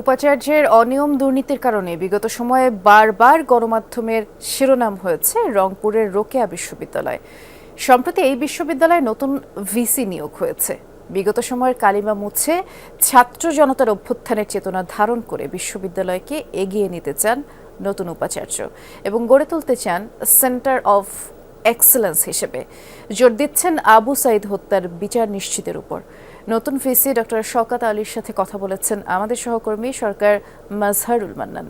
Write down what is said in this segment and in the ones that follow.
উপাচার্যের অনিয়ম দুর্নীতির কারণে বিগত সময়ে বারবার গণমাধ্যমের শিরোনাম হয়েছে রংপুরের রোকেয়া বিশ্ববিদ্যালয়। সম্প্রতি এই বিশ্ববিদ্যালয়ে নতুন ভিসি নিয়োগ হয়েছে। বিগত সময়ের কালিমা মুছে ছাত্র জনতার অভ্যুত্থানের চেতনা ধারণ করে বিশ্ববিদ্যালয়কে এগিয়ে নিতে চান নতুন উপাচার্য এবং গড়ে তুলতে চান সেন্টার অফ এক্সেলেন্স হিসেবে। জোর দিচ্ছেন আবু সাইদ হত্যার বিচার নিশ্চিতের উপর। নতুন ভিসি ডক্টর শওকাত আলীর সাথে কথা বলেছেন আমাদের সহকর্মী সরকার মাজহারুল মান্নান।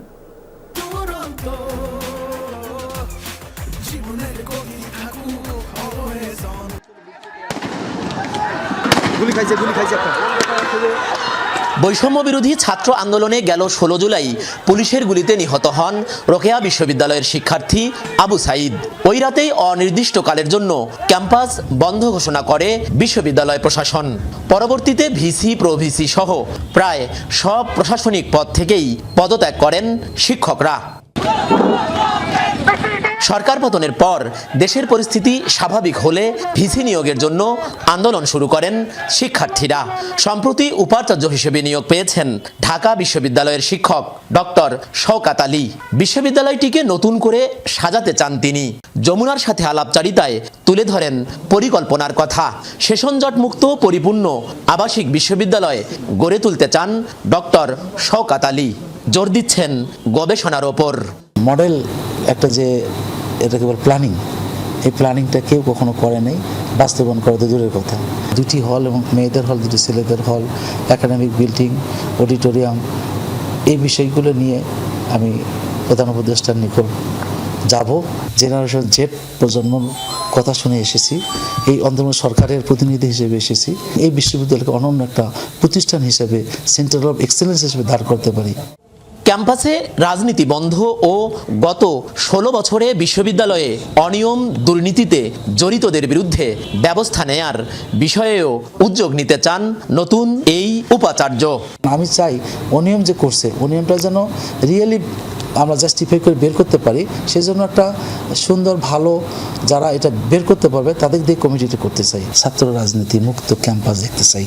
গুলি খাইছে গুলি খাইছে বৈষম্য বিরোধী ছাত্র আন্দোলনে গেল ষোলো জুলাই। পুলিশের গুলিতে নিহত হন রোকেয়া বিশ্ববিদ্যালয়ের শিক্ষার্থী আবু সাইদ ওই রাতেই অনির্দিষ্টকালের জন্য ক্যাম্পাস বন্ধ ঘোষণা করে বিশ্ববিদ্যালয় প্রশাসন। পরবর্তীতে ভিসি, প্রভিসি সহ প্রায় সব প্রশাসনিক পদ থেকেই পদত্যাগ করেন শিক্ষকরা। সরকার পতনের পর দেশের পরিস্থিতি স্বাভাবিক হলে ভিসি নিয়োগের জন্য আন্দোলন শুরু করেন শিক্ষার্থীরা। সম্প্রতি উপাচার্য হিসেবে নিয়োগ পেয়েছেন ঢাকা বিশ্ববিদ্যালয়ের শিক্ষক ডক্টর শওকাত আলী। বিশ্ববিদ্যালয়টিকে নতুন করে সাজাতে চান তিনি। যমুনার সাথে আলাপচারিতায় তুলে ধরেন পরিকল্পনার কথা। সেশন জট মুক্ত পরিপূর্ণ আবাসিক বিশ্ববিদ্যালয় গড়ে তুলতে চান ডক্টর শওকাত আলী। জোর দিচ্ছেন গবেষণার ওপর। মডেল একটা যে, এটাকে বলে প্ল্যানিং এই প্ল্যানিংটা কেউ কখনো করে নাই, বাস্তবায়ন করা তো দূরের কথা। দুটি হল এবং মেয়েদের হল দুটি ছেলেদের হল একাডেমিক বিল্ডিং অডিটোরিয়াম এই বিষয়গুলো নিয়ে আমি প্রধান উপদেষ্টার নিকট যাব। জেনারেশন জেড প্রজন্মর কথা শুনে এসেছি। এই অন্তর্ম সরকারের প্রতিনিধি হিসেবে এসেছি। এই বিশ্ববিদ্যালয়কে অনন্য একটা প্রতিষ্ঠান হিসেবে সেন্টার অফ এক্সেলেন্স হিসেবে দাঁড় করতে পারি। ক্যাম্পাসে রাজনীতি বন্ধ ও গত ষোলো বছরে বিশ্ববিদ্যালয়ে অনিয়ম দুর্নীতিতে জড়িতদের বিরুদ্ধে ব্যবস্থা নেয়ার বিষয়েও উদ্যোগ নিতে চান নতুন এই উপাচার্য। আমি চাই অনিয়ম যে করছে, অনিয়মটা যেন রিয়েলি আমরা জাস্টিফাই করে বের করতে পারি সেই জন্য একটা সুন্দর, ভালো যারা এটা বের করতে পারবে, তাদের দিয়ে কমিটিটা করতে চাই। ছাত্র রাজনীতি মুক্ত ক্যাম্পাস দেখতে চাই,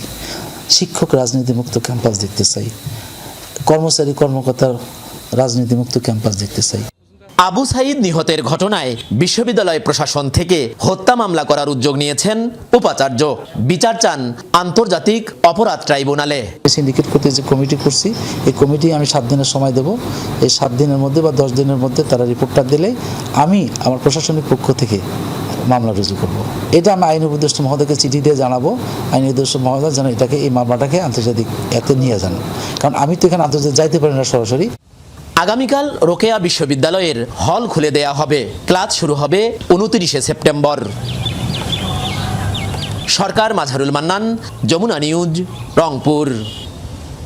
শিক্ষক রাজনীতি মুক্ত ক্যাম্পাস দেখতে চাই। কর্মচারী কর্মকর্তার রাজনীতি মুক্ত ক্যাম্পাস দেখতে চাই। আবু সাইদ নিহতের ঘটনায় বিশ্ববিদ্যালয় প্রশাসন থেকে হত্যা মামলা করার উদ্যোগ নিয়েছেন উপাচার্য। বিচার চান আন্তর্জাতিক অপরাধ ট্রাইব্যুনালে। সিন্ডিকেট করতে যে কমিটি করছি এই কমিটি আমি সাত দিনের সময় দেব। এই সাত দিনের মধ্যে বা দশ দিনের মধ্যে তারা রিপোর্টটা দিলে আমি আমার প্রশাসনিক পক্ষ থেকে মামলা রুজু করব। এটা আমি আইন উপদেষ্টা মহোদয়কে চিঠি দিয়ে জানাব। আইন উপদেষ্টা মহোদয় যেন এটাকে এই মামলাটাকে আন্তর্জাতিক এতে নিয়ে যান। কারণ আমি তো এখানে আন্তর্জাতিক যাইতে পারি না সরাসরি। আগামীকাল রোকেয়া বিশ্ববিদ্যালয়ের হল খুলে দেয়া হবে। ক্লাস শুরু হবে উনত্রিশে সেপ্টেম্বর। সরকার মাঝারুল মান্নান, যমুনা নিউজ, রংপুর।